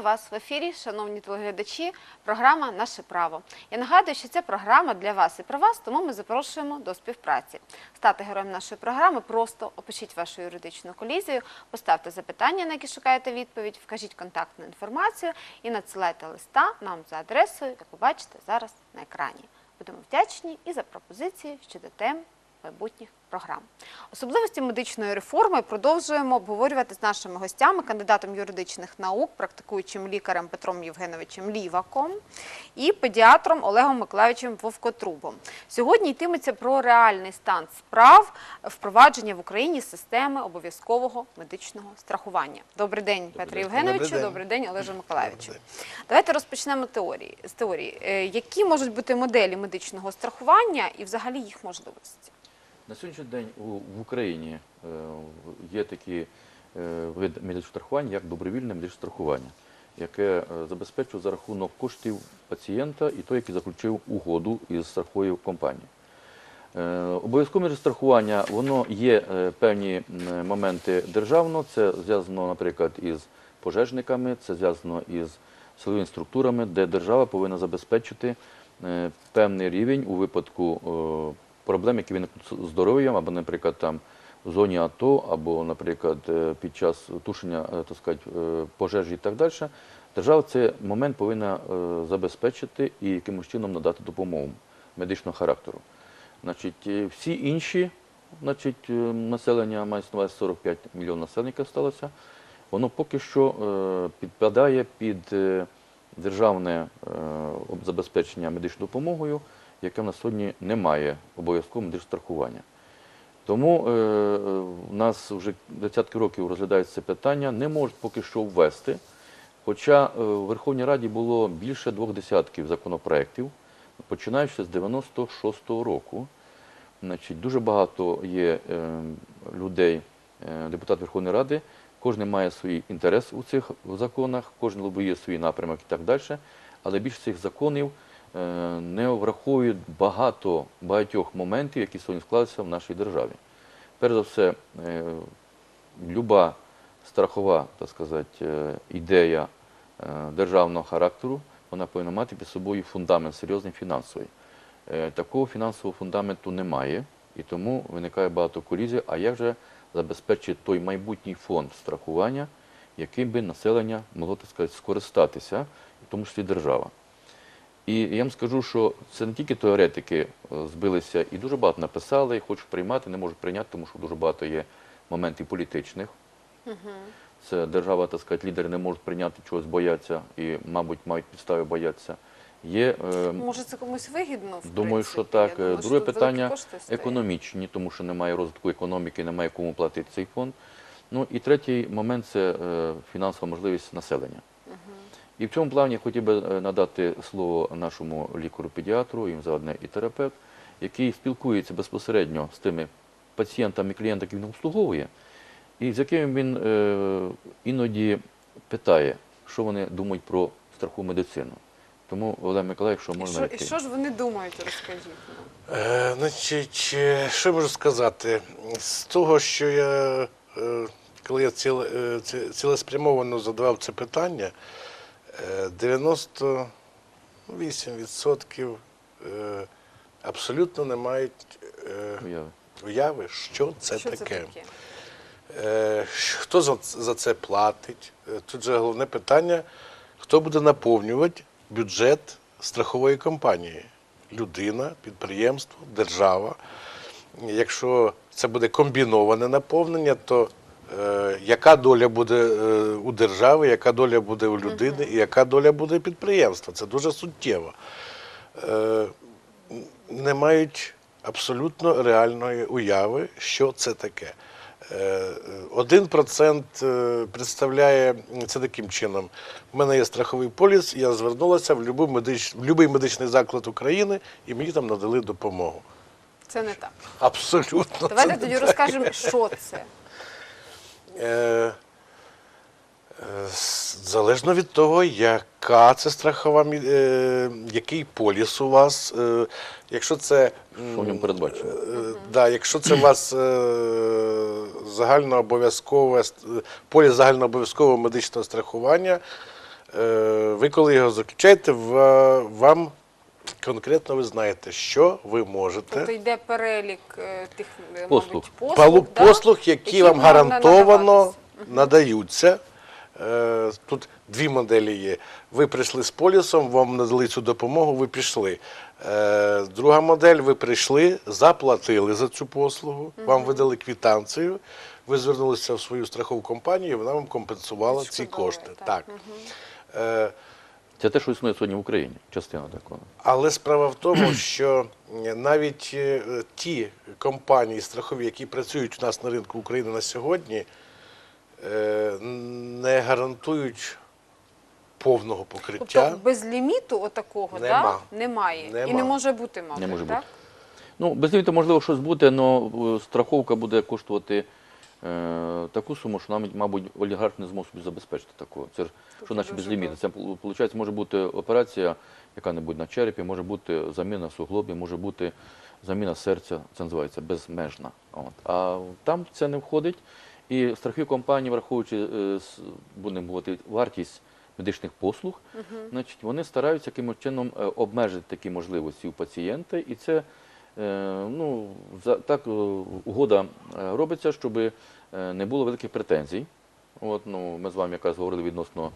Вас в ефірі, шановні телеглядачі. Програма Наше право. Я нагадую, що ця програма для вас і про вас, тому ми запрошуємо до співпраці. Стати героєм нашої програми просто опишіть вашу юридичну колізію, поставте запитання, на які шукаєте відповідь, вкажіть контактну інформацію і надсилайте листа нам за адресою, яку бачите зараз на екрані. Будемо вдячні і за пропозиції щодо тем майбутніх програм. Особливості медичної реформи продовжуємо обговорювати з нашими гостями, кандидатом юридичних наук, практикуючим лікарем Петром Євгеновичем Ліваком і педіатром Олегом Миколаївичем Вовкотрубом. Сьогодні йтиметься про реальний стан справ впровадження в Україні системи обов'язкового медичного страхування. Добрий день, Петре день. Євгеновичу. Добрий день. Добрий день, Олеже Миколаївичу. Давайте розпочнемо теорії, з теорії. Е, Які можуть бути моделі медичного страхування і взагалі їх можливості? На сьогоднішній день в Україні е, є такі е, вид медичного як добровільне медичне страхування, яке е, забезпечує за рахунок коштів пацієнта і той, який заключив угоду із страховою компанією. Обов'язкове страхування, воно є певні моменти державного, це зв'язано, наприклад, із пожежниками, це зв'язано із силовими структурами, де держава повинна забезпечити певний рівень у випадку проблем, які виникнуть з здоров'ям, або, наприклад, там в зоні АТО, або, наприклад, е, під час тушення е, так сказати, е, пожежі і так далі. Держава цей момент повинна забезпечити і якимось чином надати допомогу медичного характеру. Значить, всі інші значить, населення, на 45 мільйонів населення, сталося, воно поки що підпадає під державне забезпечення медичною допомогою, яке в нас сьогодні не має обов'язкового медичного страхування. Тому е, в нас вже десятки років розглядається це питання, не можуть поки що ввести. Хоча е, в Верховній Раді було більше двох десятків законопроєктів, починаючи з 96-го року. Значить, дуже багато є е, людей, е, депутат Верховної Ради, кожен має свій інтерес у цих законах, кожен лобіює свій напрямок і так далі. Але більше цих законів не враховують багато багатьох моментів, які сьогодні склалися в нашій державі. Перш за все, е, люба страхова, так сказати, е, ідея е, державного характеру, вона повинна мати під собою фундамент серйозний фінансовий. Е, Такого фінансового фундаменту немає, і тому виникає багато колізій. А як же забезпечити той майбутній фонд страхування, яким би населення могло так сказати, скористатися, в тому числі держава? І я вам скажу, що це не тільки теоретики е, збилися і дуже багато написали, і хочуть приймати, не можуть прийняти, тому що дуже багато є моментів політичних. Це держава, так сказати, лідери не можуть прийняти чогось, бояться і, мабуть, мають підстави боятися. Є, е, Може, це комусь вигідно? В думаю, що так. Думаю, Друге що питання економічні, тому що немає розвитку економіки, немає кому платити цей фонд. Ну і третій момент це е, фінансова можливість населення. І в цьому плані я хотів би е, надати слово нашому лікарю-педіатру, їм заодне і терапевт, який спілкується безпосередньо з тими пацієнтами, клієнтами, які він обслуговує, і з яким він е, іноді питає, що вони думають про страхову медицину. Тому, Олег Миколаївич, що І можна що, і що ж вони думають, розкажіть. Е, значить, е, що я можу сказати? З того, що я, е, коли я ціл, е, цілеспрямовано задавав це питання, 98% е, абсолютно не мають е, Уяви. що це що таке. це таке? Е, Хто за, це платить? Тут же головне питання, хто буде наповнювати бюджет страхової компанії? Людина, підприємство, держава. Якщо це буде комбіноване наповнення, то яка доля буде е, у держави, яка доля буде у людини і яка доля буде у підприємства? Це дуже суттєво. Е, не мають абсолютно реальної уяви, що це таке. Е, Один процент е, представляє це таким чином. У мене є страховий поліс, я звернулася в будь-який медич, в будь-який медичний заклад України і мені там надали допомогу. Це не так. Абсолютно. Давайте тоді розкажемо, що це. Е, е, Залежно від того, яка це страхова, е, який поліс у вас. Якщо це Що в ньому передбачено? Да, якщо це у вас загальнообов'язкове поліс загальнообов'язкового медичного страхування, Ви коли його заключаєте, вам конкретно ви знаєте, що ви можете. Тобто йде перелік е, тих, е, Послуг. мабуть, послуг, Палу- да? послуг, які, які вам можна гарантовано надаватись. надаються. Е, Тут дві моделі є. Ви прийшли з полісом, вам надали цю допомогу, ви пішли. Е, Друга модель, ви прийшли, заплатили за цю послугу, вам видали квітанцію, ви звернулися в свою страхову компанію, і вона вам компенсувала ці Відшкодовує, кошти. так. Так. Е, Це те, що існує сьогодні в Україні, частина такого. Але справа в тому, що навіть е, ті компанії страхові, які працюють у нас на ринку України на сьогодні, е, не гарантують повного покриття. Тобто без ліміту отакого Нема. Да? немає. І не може бути, мабуть, Не може так? бути. Ну, без ліміту можливо щось буде, але страховка буде коштувати е, таку суму, що нам, мабуть, олігарх не зможе собі забезпечити такого. Це ж що Тобто значить без ліміту? Це виходить, може бути операція яка-небудь на черепі, може бути заміна суглобів, може бути заміна серця, це називається безмежна. От. А там це не входить. І страхові компанії, враховуючи, е, будемо говорити, вартість медичних послуг, значить, вони стараються якимось чином е, обмежити такі можливості у пацієнта. І це е, ну, так е, угода е, робиться, щоб е, не було великих претензій. От, ну, ми з вами якраз говорили відносно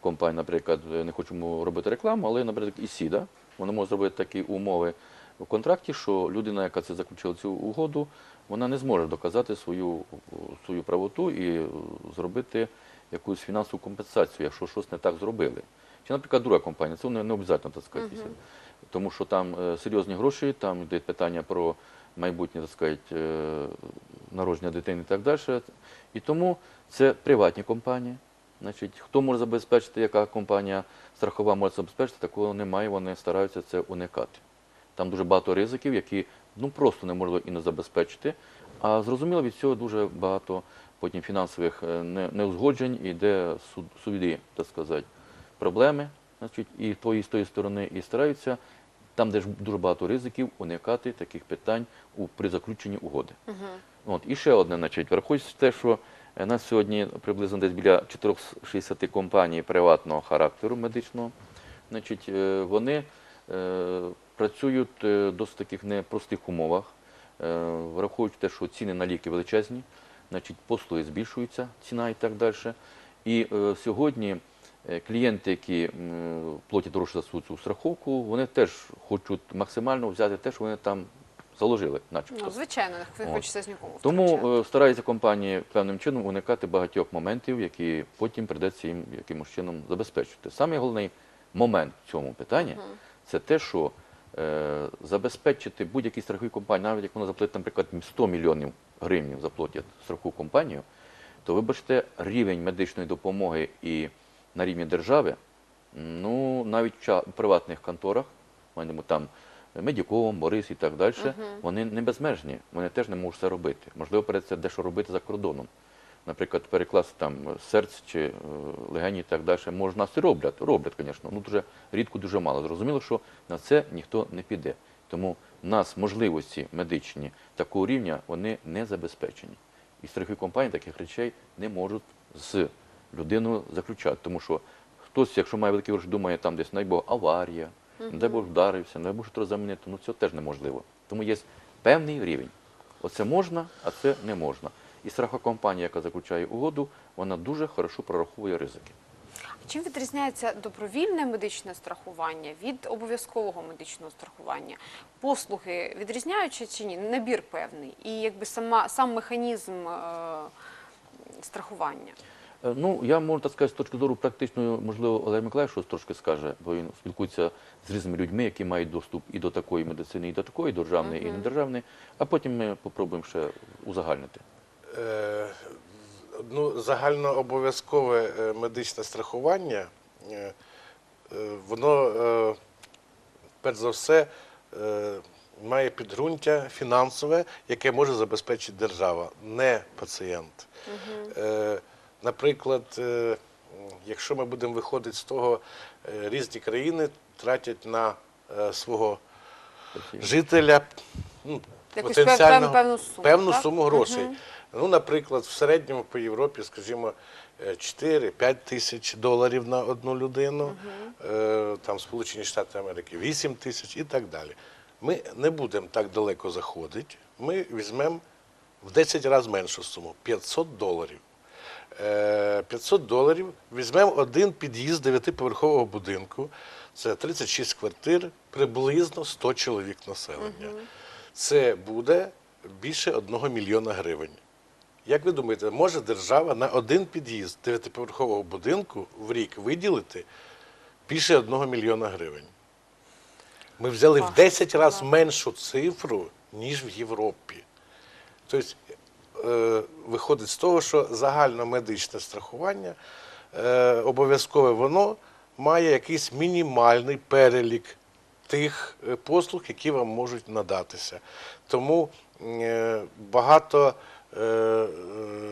компаній, наприклад, е, не хочемо робити рекламу, але, наприклад, і СІДА, вони можуть зробити такі умови в контракті, що людина, яка це заключила цю угоду, вона не зможе доказати свою, свою правоту і е, зробити якусь фінансову компенсацію, якщо щось не так зробили. Чи, наприклад, друга компанія, це не, не обов'язково, так сказати, тому що там е, серйозні гроші, там йде питання про майбутнє, так сказати, е, народження дитини і так далі. І тому це приватні компанії. Значить, хто може забезпечити, яка компанія страхова може забезпечити, такого немає, вони стараються це уникати. Там дуже багато ризиків, які ну просто неможливо і не забезпечити. А зрозуміло, від цього дуже багато потім фінансових е, неузгоджень і йде суд, суді, так сказати, проблеми, значить, і тої з тої сторони, і стараються там, де ж дуже багато ризиків, уникати таких питань у при заключенні угоди. От і ще одне, значить, враховуючи те, що е, нас сьогодні приблизно десь біля 460 компаній приватного характеру медичного, значить, е, вони е, працюють е, в досить таких непростих умовах, е, враховуючи те, що ціни на ліки величезні, значить, послуги збільшуються, ціна і так далі. І е, сьогодні е, клієнти, які платять гроші за цю- цю страховку, вони теж хочуть максимально взяти те, що вони там заложили, начебто. Ну, звичайно, не хочеться з нікого Тому е, стараються компанії певним чином уникати багатьох моментів, які потім прийдеться їм якимось чином забезпечити. Саме головний момент в цьому питанні це те, що е, забезпечити будь-якій страховій компанії, навіть як вона заплатить, наприклад, 100 мільйонів гривень заплатять страхову компанію, то вибачте, рівень медичної допомоги і на рівні держави, ну навіть в приватних конторах, маємо там Медіком, Борис і так далі, вони не безмежні, вони теж не можуть це робити. Можливо, придеться дещо робити за кордоном. Наприклад, перекласти там серце чи е, легені і так далі. Може, нас і роблять, роблять, звісно, ну дуже рідко, дуже мало. Зрозуміло, що на це ніхто не піде. Тому в нас можливості медичні такого рівня вони не забезпечені. І страхові компанії таких речей не можуть з людиною заключати. Тому що хтось, якщо має великі гроші, думає, там десь, дай Бог, аварія, не дай Бог вдарився, не дай Бог що треба замінити, ну це теж неможливо. Тому є певний рівень. Оце можна, а це не можна. І страхова компанія, яка заключає угоду, вона дуже хорошо прораховує ризики. Чим відрізняється добровільне медичне страхування від обов'язкового медичного страхування? Послуги відрізняються чи ні? Набір певний. І якби сама сам механізм е, страхування. Е, Ну, я можу так сказати, з точки зору практичної, можливо, Олег Миколаївич щось трошки скаже, бо він спілкується з різними людьми, які мають доступ і до такої медицини, і до такої, державної, і недержавної, а потім ми попробуємо ще узагальнити. Е, ну, загальнообов'язкове е, медичне страхування, е, воно, е, перш за все, е, має підґрунтя фінансове, яке може забезпечити держава, не пацієнт. Е, Наприклад, е, якщо ми будемо виходити з того, е, різні країни тратять на е, свого жителя ну, Якусь певну суму, певну суму грошей. Ну, наприклад, в середньому по Європі, скажімо, е, 4-5 тисяч доларів на одну людину, там Сполучені Штати Америки 8 тисяч і так далі. Ми не будемо так далеко заходити. Ми візьмемо в 10 разів меншу суму 500 доларів. Е, 500 доларів візьмемо один під'їзд дев'ятиповерхового будинку. Це 36 квартир, приблизно 100 чоловік населення. Це буде більше 1 мільйона гривень. Як ви думаєте, може держава на один під'їзд дев'ятиповерхового будинку в рік виділити більше 1 мільйона гривень? Ми взяли в 10 разів меншу цифру, ніж в Європі. Тобто, е, виходить з того, що загальномедичне страхування е, обов'язкове воно має якийсь мінімальний перелік тих е, послуг, які вам можуть надатися. Тому е, багато е, е,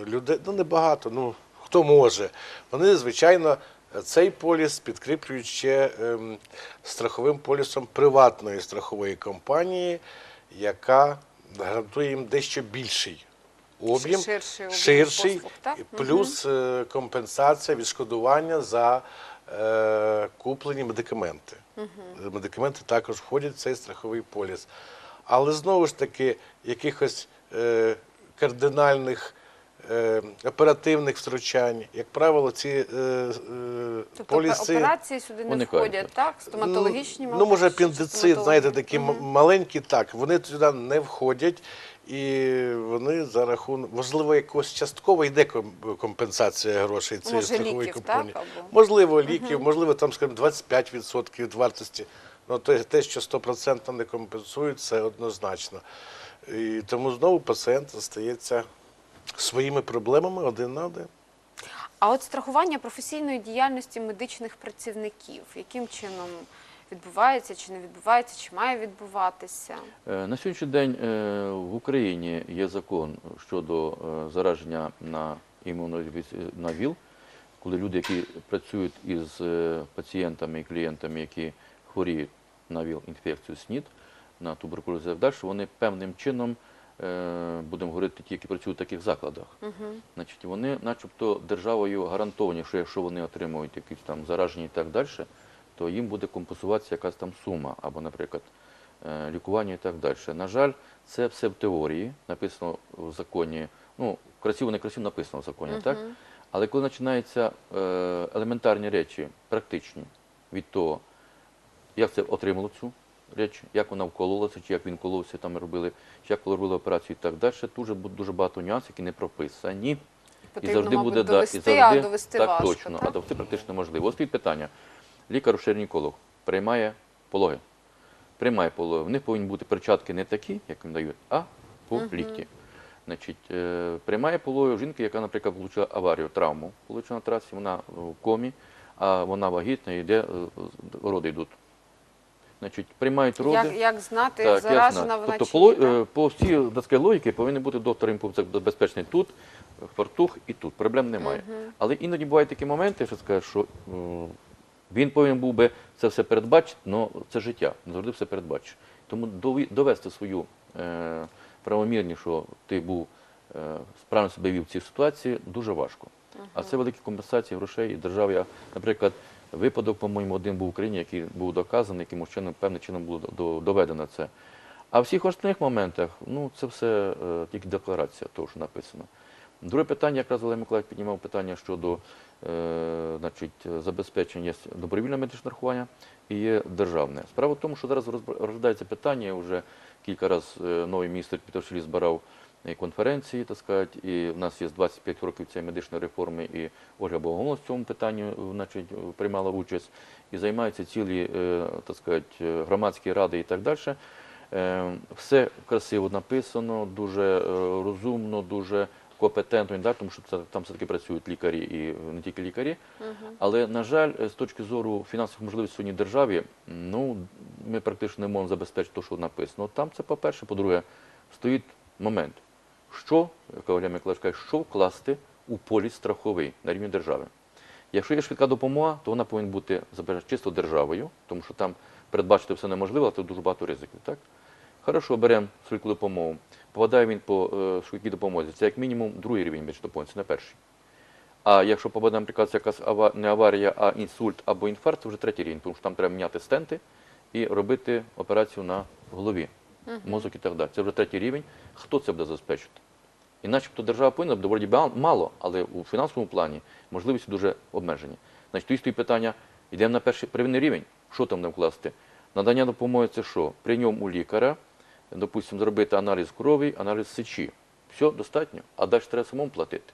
людей, ну не багато, ну хто може, вони, звичайно, цей поліс підкріплюють ще ем, страховим полісом приватної страхової компанії, яка гарантує їм дещо більший об'єм, Ширший об'єм ширший, послуг, так? і плюс е, компенсація, відшкодування за е, куплені медикаменти. Медикаменти також входять в цей страховий поліс. Але знову ж таки, якихось е, кардинальних оперативних втручань, як правило, ці е, Тобто поліси. операції сюди не входять, так. Стоматологічні, Ну, мабуть, ну, може, апендицит, знаєте, такі м- маленькі, так, вони туди не входять, і вони за рахунок, можливо, якось частково йде компенсація грошей цієї Може, страхової ліків, компанії. так, або? Можливо, ліків, можливо, там, скажімо, 25% від вартості. Ну, те, що 100% не компенсують, це однозначно. І тому знову пацієнт залишається своїми проблемами один на один. А от страхування професійної діяльності медичних працівників, яким чином відбувається, чи не відбувається, чи має відбуватися? Е, На сьогоднішній день е, в Україні є закон щодо е, зараження на на ВІЛ, коли люди, які працюють із пацієнтами і клієнтами, які хворіють на ВІЛ-інфекцію СНІД, на туберкульоз і далі, вони певним чином, будемо говорити, ті, які працюють в таких закладах, значить, вони начебто державою гарантовані, що якщо вони отримують якісь там зараження і так далі, то їм буде компенсуватися якась там сума, або, наприклад, е, лікування і так далі. На жаль, це все в теорії, написано в законі, ну, красиво, не красиво написано в законі, так? Але коли починаються е, елементарні речі, практичні, від того, як це отримало цю річ, як вона вкололася, чи як він коловся, там робили, чи як робили операцію і так далі, дуже, бу- дуже багато нюансів, які не прописані. Потрібно, мабуть, довести, да, і завжди, а довести так, важко. точно, так? а довести практично неможливо. Ось стоїть питання. Лікар-шерніколог приймає пологи. Приймає пологи. В них повинні бути перчатки не такі, як їм дають, а по лікті. Значить, е, приймає пологи жінки, яка, наприклад, отримала аварію, травму, отримала на трасі, вона в комі, а вона вагітна, і йде, е, роди йдуть. Значить, приймають роди. Як, як знати, Так, заражена ясно. вона Тобто, чи ні? е, по всій сказати, логіки повинен бути доктор безпечний тут, фартух і тут. Проблем немає. Але іноді бувають такі моменти, що скажеш, що він повинен був би це все передбачити, але це життя, не завжди все передбачиш. Тому довести свою е, правомірність, що ти був е, справно себе вів в цій ситуації, дуже важко. А це великі компенсації грошей і держава. Я, наприклад, випадок, по-моєму, один був в Україні, який був доказаний, якимось чином, певним чином було доведено це. А в всіх остальних моментах, ну, це все е, тільки декларація того, що написано. Друге питання, якраз Олег Миколаївич піднімав питання щодо значить, забезпечення добровільне медичне страхування і є державне. Справа в тому, що зараз розглядається питання, вже кілька разів е, новий міністр Петрошилі збирав е, конференції, так сказати, і в нас є 25 років цієї медичної реформи, і Ольга Богомолець в цьому питанні е, значить, приймала участь, і займаються цілі е, так сказати, е, громадські ради і так далі. Е, Все красиво написано, дуже е, розумно, дуже компетентно, так, тому що це, там все-таки працюють лікарі і не тільки лікарі. Але, на жаль, е, з точки зору фінансових можливостей сьогодні державі, ну, ми практично не можемо забезпечити те, що написано. Там це по-перше, по-друге, стоїть момент, що, як Олег Миколаївич каже, що вкласти у поліс страховий на рівні держави. Якщо є швидка допомога, то вона повинна бути чисто державою, тому що там передбачити все неможливо, але це дуже багато ризиків. Так? Хорошо, беремо швидку допомогу. Попадає він по е, швидкій допомозі. Це як мінімум другий рівень це не перший. А якщо попадає, наприклад, якась не аварія, а інсульт або інфаркт, це вже третій рівень, тому що там треба міняти стенти і робити операцію на голові, мозок і так далі. Це вже третій рівень. Хто це буде забезпечувати? І начебто держава повинна ба- мало, але у фінансовому плані можливості дуже обмежені. Значить, тоді стоїть питання, йдемо на перший первинний рівень, що там не вкласти? Надання допомоги це що? Прийом у лікаря, допустимо, зробити аналіз крові, аналіз сечі. Все достатньо, а далі треба самому платити.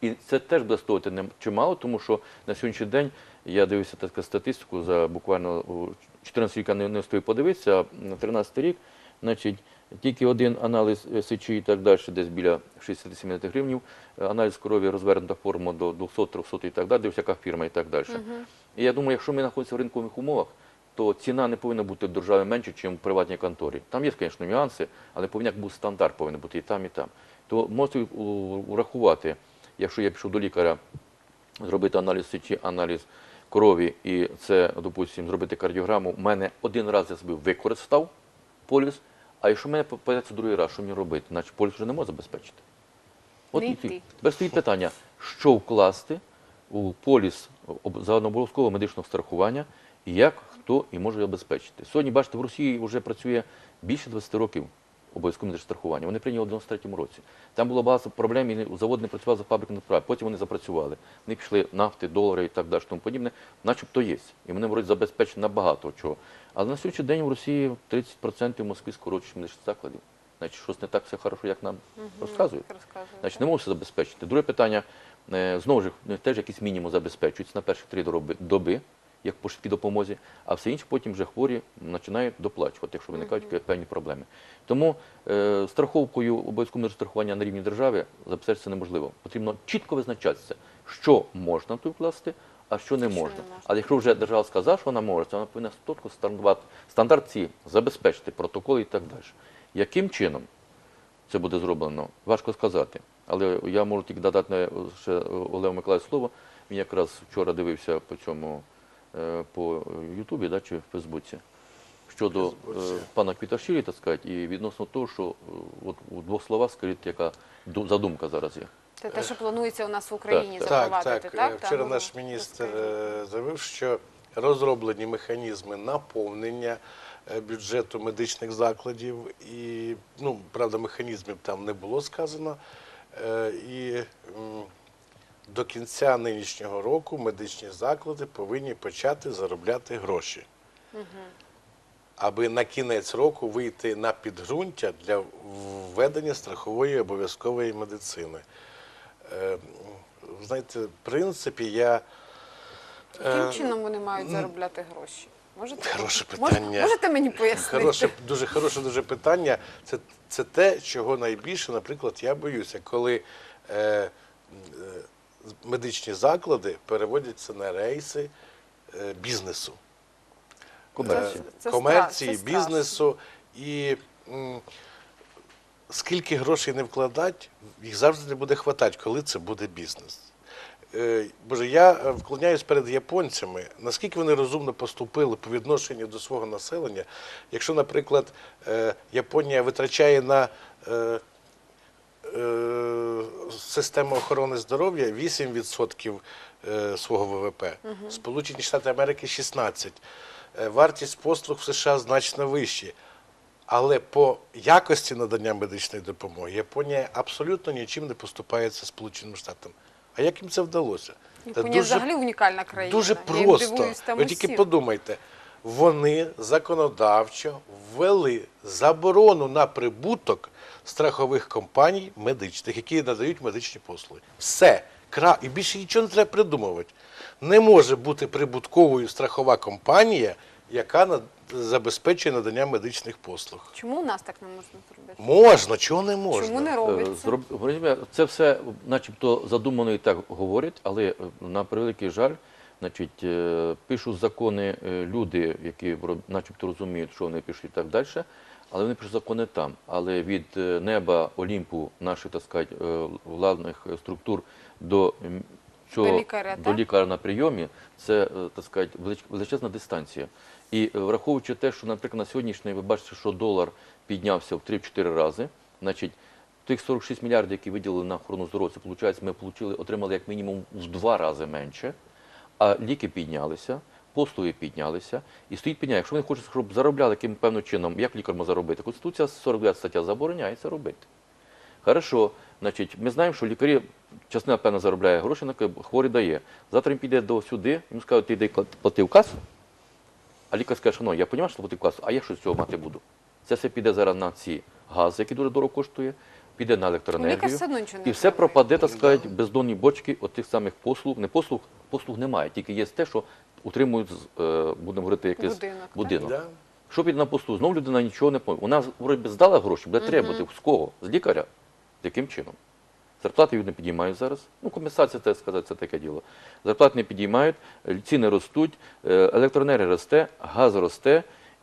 І це теж буде стоїти чимало, тому що на сьогоднішній день я дивився таку статистику за буквально 14 рік не, встиг подивитися, а на 13 рік, значить, тільки один аналіз е, сечі і так далі, десь біля 60-70 гривнів, е, аналіз крові розвернута форма до 200-300 і так далі, дивився, яка фірма і так далі. І я думаю, якщо ми знаходимося в ринкових умовах, то ціна не повинна бути в державі менше, ніж в приватній конторі. Там є, звісно, нюанси, але повинен бути стандарт повинен бути і там, і там. То можете у- урахувати, якщо я пішов до лікаря зробити аналіз сечі, аналіз крові, і це, допустимо, зробити кардіограму, у мене один раз я собі використав поліс, а якщо в мене попадеться другий раз, що мені робити? Наче поліс вже не може забезпечити. От і Тепер стоїть питання, що вкласти у поліс загальнообов'язкового медичного страхування, і як хто і може його обезпечити. Сьогодні, бачите, в Росії вже працює більше 20 років обов'язкове медичне страхування. Вони прийняли в 93-му році. Там було багато проблем, і завод не працював за фабрикою справи. Потім вони запрацювали. Вони пішли нафти, долари і так далі, тому подібне, начебто є. І вони можуть забезпечити набагато чого. Але на сьогоднішній день в Росії 30% в Москві скорочують медичних закладів. Значить, щось не так все хорошо, як нам розказують. Розказуєте. Значить, не можуть забезпечити. Друге питання, е, знову ж е, теж якийсь мінімум забезпечується на перші три доби як по швидкій допомозі, а все інше потім вже хворі починають доплачувати, якщо виникають пе- певні проблеми. Тому е, страховкою обов'язкового страхування на рівні держави це неможливо. Потрібно чітко визначатися, що можна тут вкласти, а що не Що можна. Але якщо вже держава сказала, що вона може, то вона повинна статку стандарт, стандарт ці забезпечити, протоколи і так далі. Яким чином це буде зроблено, важко сказати. Але я можу тільки додати ще Олегу Миколаїву слово. Він якраз вчора дивився по цьому по Ютубі да, чи в Фейсбуці щодо Фейсбуці. е, пана Квіташвілі, так сказати, і відносно того, що е, от у двох словах скажіть, яка задумка зараз є. Це те, що планується у нас в Україні Так, Так, запровадити, так. так? Е, Вчора Там, наш міністр е, заявив, що розроблені механізми наповнення е, бюджету медичних закладів, і, ну, правда, механізмів там не було сказано. Е, І до кінця нинішнього року медичні заклади повинні почати заробляти гроші. Аби на кінець року вийти на підґрунтя для введення страхової обов'язкової медицини. Е, Знаєте, в принципі, я Яким е, чином вони мають заробляти гроші? Можете, Хороше питання. Можете мені пояснити? Хороше, дуже хороше дуже питання. Це, це те, чого найбільше, наприклад, я боюся, коли е, е, медичні заклади переводяться на рейси е, бізнесу. Комерції. Е, Це комерції, це бізнесу. І скільки грошей не вкладать, їх завжди не буде хватати, коли це буде бізнес. Е, Боже, я е, вклоняюсь перед японцями, наскільки вони розумно поступили по відношенню до свого населення. Якщо, наприклад, Японія витрачає на е, е, охорони здоров'я 8% е, свого ВВП, Сполучені Штати Америки 16%. Е, Вартість послуг в США значно вищі. Але по якості надання медичної допомоги Японія абсолютно нічим не поступається Сполученим Штатам. А як їм це вдалося? Японія взагалі унікальна країна. Дуже просто. Ви тільки подумайте, вони законодавчо ввели заборону на прибуток страхових компаній медичних, які надають медичні послуги. Все. Кра... І більше нічого не треба придумувати. Не може бути прибутковою страхова компанія, яка над- забезпечує надання медичних послуг. Чому у нас так не можна зробити? Можна, чого не можна? Чому не Е, робиться? зроб- Це все, начебто, задумано і так говорять, але е, на превеликий жаль, значить, е, пишуть закони е, люди, які начебто розуміють, що вони пишуть і так далі, але вони пишуть закони там. Але від е, неба Олімпу наших, так сказати, е, владних е, структур до цього До лікаря, до лікаря на прийомі, це так сказати, величезна дистанція. І враховуючи те, що, наприклад, на сьогоднішній ви бачите, що долар піднявся в 3-4 рази. Значить, тих 46 мільярдів, які виділили на охорону здоров'я, це виходить, ми отримали як мінімум в два рази менше, а ліки піднялися, послуги піднялися, і стоїть підняття. Якщо вони хочуть, щоб заробляли яким певним чином, як лікар може заробити? Конституція 49 стаття забороняє це робити. Хорошо, значить, ми знаємо, що лікарі частина певно заробляє гроші, на хворий дає. Завтра він піде до сюди, йому скажуть, ти йди плати в касу, а лікар скаже, що ну, я розумію, що платив касу, а я що з цього мати буду? Це все піде зараз на ці гази, які дуже дорого коштує, піде на електроенергію. все І все пропаде, так сказати, бездонні бочки от тих самих послуг. Не послуг, послуг немає, тільки є те, що утримують, е, будемо говорити, якийсь Будинок, будинок. Да. Що піде на посту? Знову людина нічого не поможе. Вона вроді здала гроші, буде требувати. З кого? З лікаря. Яким чином? Зарплати не підіймають зараз. Ну, компенсація, так сказати, це таке діло. Зарплати не підіймають, е, ціни ростуть, е, електроенергія росте, газ росте.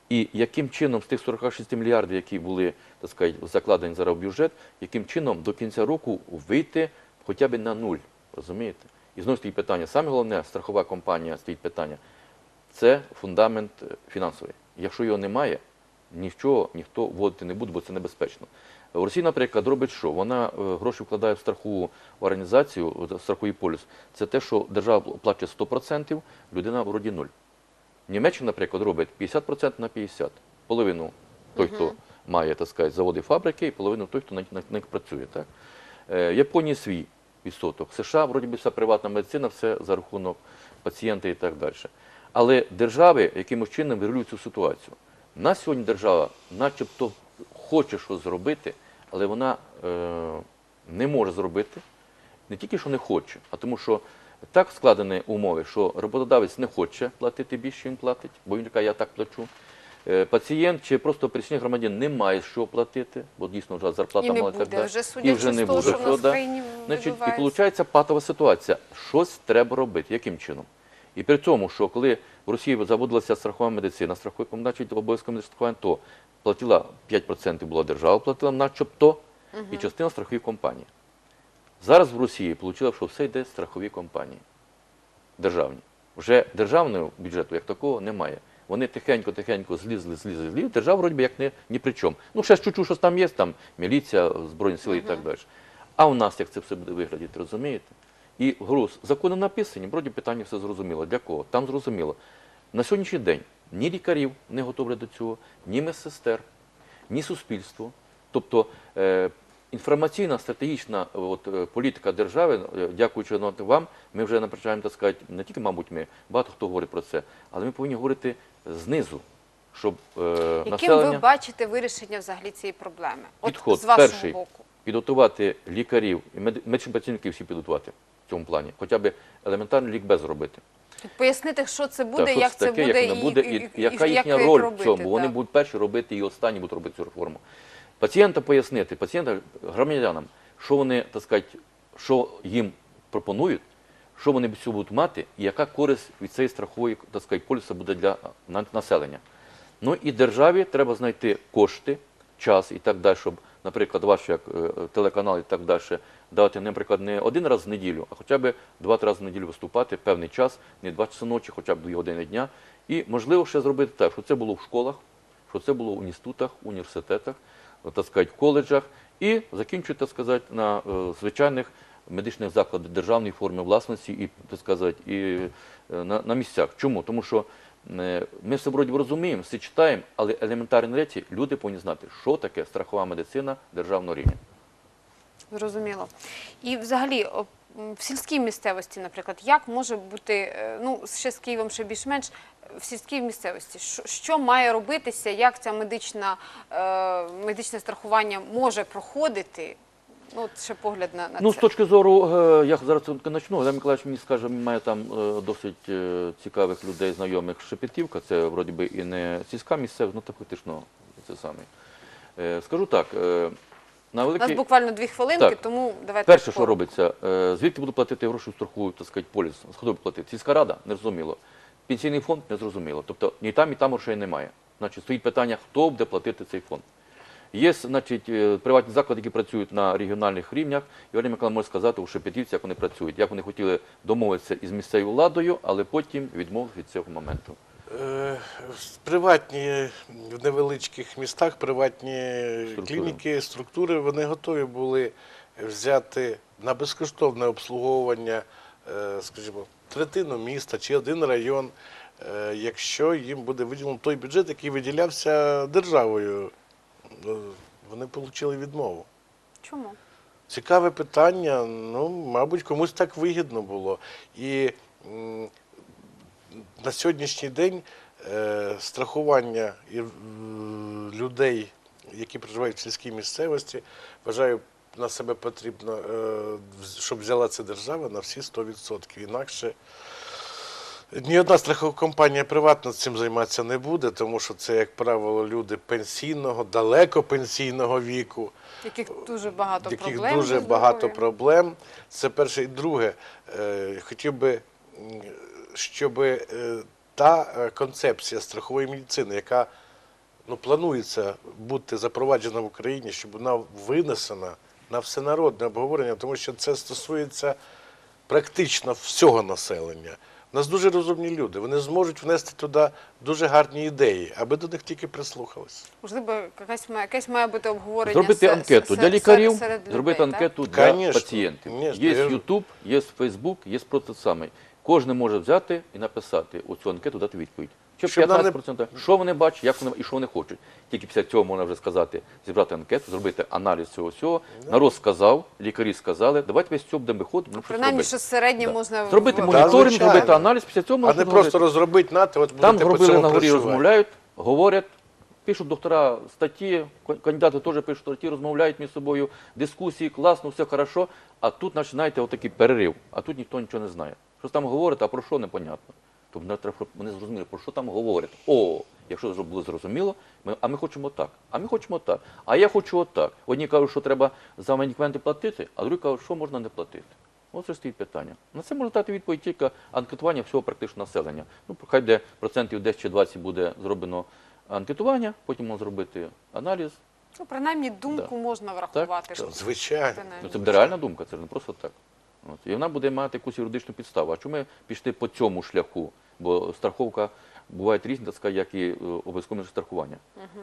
І яким чином з тих 46 мільярдів, які були так сказати, закладені зараз в бюджет, яким чином до кінця року вийти хоча б на нуль? Розумієте? І знову стоїть питання. Саме головне, страхова компанія стоїть питання. Це фундамент е, фінансовий. Якщо його немає, нічого ніхто вводити не буде, бо це небезпечно. В Росії, наприклад, робить що? Вона е, гроші вкладає в страхову організацію, в страховий поліс. Це те, що держава платить 100%, людина вроді нуль. Німеччина, наприклад, робить 50% на 50%. Половину той, хто має так сказати, заводи фабрики, і половину той, хто на, них працює. Так? Е, Японії свій відсоток. США, вроді би, вся приватна медицина, все за рахунок пацієнта і так далі. Але держави якимось чином вирулюють цю ситуацію. Нас сьогодні держава начебто хоче щось зробити, але вона е, не може зробити. Не тільки що не хоче, а тому що так складені умови, що роботодавець не хоче платити більше, він платить, бо він каже, я так плачу. Е, Пацієнт чи просто пересічний громадян не має що платити, бо дійсно вже зарплата І не мала і так буде далі. вже, і вже не з того, буде. що да. Значить, і виходить патова ситуація. Щось треба робити. Яким чином? І при цьому, що коли в Росії заводилася страхова медицина, страховий значить, обов'язково медичне страхування, то платила 5% була держава, платила начебто, і частина страхової компанії. Зараз в Росії вийшло, що все йде страхові компанії державні. Вже державного бюджету як такого немає. Вони тихенько-тихенько злізли, злізли, злізли. Держава вроді би як не, ні при чому. Ну, ще чуть-чуть щось там є, там міліція, Збройні сили і так далі. А у нас як це все буде виглядати, розумієте? І говорю, закони написані, вроді питання все зрозуміло. Для кого? Там зрозуміло. На сьогоднішній день ні лікарів не готові до цього, ні медсестер, ні суспільство. Тобто е, інформаційна стратегічна от, е, політика держави, е, дякуючи вам, ми вже напрацюємо, так сказати, не тільки, мабуть, ми, багато хто говорить про це, але ми повинні говорити знизу, щоб е, Яким населення ви бачите вирішення взагалі цієї проблеми? От Підход з вашого перший. боку. підготувати лікарів і мед- медичних працівників всі підготувати в цьому плані, хоча б елементарний лікбез зробити. Пояснити, що це буде, Так, що як це таке, буде, як воно буде, і, і, яка як їхня їх роль робити, в цьому. Вони будуть перші робити і останні будуть робити цю реформу. Пацієнта пояснити, пацієнта, громадянам, що вони, так сказати, що їм пропонують, що вони всього будуть мати, і яка користь від цієї страхової поліса буде для населення. Ну і державі треба знайти кошти, час і так далі, щоб, наприклад, ваш е, телеканал і так далі дати, наприклад, не один раз в неділю, а хоча б два-три рази в неділю виступати певний час, не два часи ночі, хоча б дві години дня. І можливо ще зробити так, щоб це було в школах, щоб це було в інститутах, університетах, так сказати, в коледжах, і закінчувати, так сказати, на е, звичайних медичних закладах державної форми власності і, так сказати, і е, на, місцях. Чому? Тому що е, ми все вроді розуміємо, все читаємо, але елементарні речі люди повинні знати, що таке страхова медицина державного рівня. Зрозуміло. І взагалі в сільській місцевості, наприклад, як може бути, е, ну ще з Києвом ще більш-менш, в сільській місцевості, що, що має робитися, як ця медична, медичне страхування може проходити? Ну, от ще погляд на, на Ну, з точки зору, е, я зараз це почну, Олег Миколаївич мені скаже, має там е, досить е, цікавих людей, знайомих Шепетівка, це вроді би і не сільська місцевість, ну та фактично це саме. Скажу так, на У нас буквально дві хвилинки, Так. тому давайте. Перше, що робиться, звідки буду платити гроші в страхову, так сказати, поліс? З хто буде платити? Сільська рада? Не зрозуміло. Пенсійний фонд не зрозуміло. Тобто ні там, ні там грошей немає. Значить, стоїть питання, хто буде платити цей фонд. Є, значить, е, приватні заклади, які працюють на регіональних рівнях. І Валерій Миколаївич може сказати у Шепетівці, як вони працюють, як вони хотіли домовитися із місцевою владою, але потім відмовилися від цього моменту. Е, Приватні в невеличких містах, приватні Структури. клініки, структури, вони готові були взяти на безкоштовне обслуговування, е, скажімо, третину міста чи один район, якщо їм буде виділено той бюджет, який виділявся державою. Е, Вони отримали відмову. Чому? Цікаве питання. Ну, мабуть, комусь так вигідно було. І м, на сьогоднішній день е, страхування і, людей, які проживають в сільській місцевості, вважаю, на себе потрібно, е, щоб взяла це держава на всі 100%. Інакше ні одна страхова компанія приватна цим займатися не буде, тому що це, як правило, люди пенсійного, далеко пенсійного віку Яких дуже багато яких проблем. дуже багато проблем. Це перше. І друге, е, хотів би, щоб та е, концепція страхової медицини, яка ну, планується бути запроваджена в Україні, щоб вона винесена на всенародне обговорення, тому що це стосується практично всього населення. У нас дуже розумні люди. Вони зможуть внести туди дуже гарні ідеї, аби до них тільки прислухалися. Можливо, якась має, якесь має бути обговорення. Зробити анкету для лікарів, серед людей, зробити так? анкету для Конечно, пацієнтів. конечно, Є Ютуб, є Фейсбук, є просто саме. Кожен може взяти і написати оцю анкету, дати відповідь. Чи Щоб нам не- 15%, що вони бачать, як вони і що вони хочуть. Тільки після цього можна вже сказати, зібрати анкету, зробити аналіз цього всього. Народ сказав, лікарі сказали, давайте весь цього будемо виходити. будемо щось Принаймні, робити. що середнє Да. можна Зробити в- моніторинг, звичайно. зробити аналіз, після цього А можна не щось просто розробити нати, от Там будете по зробили цьому на горі, працювати. розмовляють, говорять, пишуть доктора статті, кан- кандидати теж пишуть статті, розмовляють між собою, дискусії, класно, все хорошо. А тут, значить, знаєте, отакий перерив, а тут ніхто нічого не знає. Що там говорить, а про що непонятно. Тобто не треба, щоб вони зрозуміли, про що там говорять. О, якщо вже було зрозуміло, ми, а ми хочемо так, а ми хочемо так, а я хочу отак. Одні кажуть, що треба за медикаменти платити, а другі кажуть, що можна не платити. Ось це стоїть питання. На це може дати відповідь тільки анкетування всього практично населення. Ну, хай де процентів 10 чи 20 буде зроблено анкетування, потім можна зробити аналіз. Ну, принаймні, думку можна врахувати. що- Звичайно. Ну, принаймні. це буде реальна думка, це ж не просто так. От. І вона буде мати якусь юридичну підставу. А чому ми пішли по цьому шляху? Бо страховка буває різні, так сказати, як і е, обов'язкове страхування.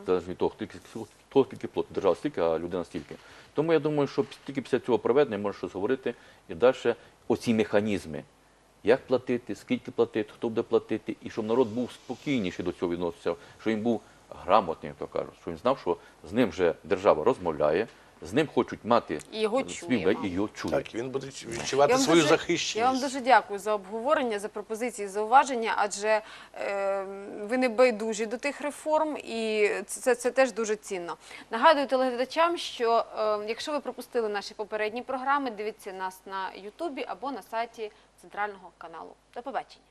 Залежно від того, хто скільки платить. Держава стільки, а людина стільки. Тому я думаю, що тільки після цього проведення можна щось говорити і далі оці механізми. Як платити, скільки платити, хто буде платити, і щоб народ був спокійніший до цього відносився, щоб він був грамотний, як то кажуть, щоб він знав, що з ним вже держава розмовляє, з ним хочуть мати І його спільно, і його чують. Так, він буде відчувати Я свою дуже- захищеність. Я вам дуже дякую за обговорення, за пропозиції, зауваження, адже е, ви не байдужі до тих реформ, і це, це, це теж дуже цінно. Нагадую телеглядачам, що е, якщо ви пропустили наші попередні програми, дивіться нас на Ютубі або на сайті центрального каналу. До побачення.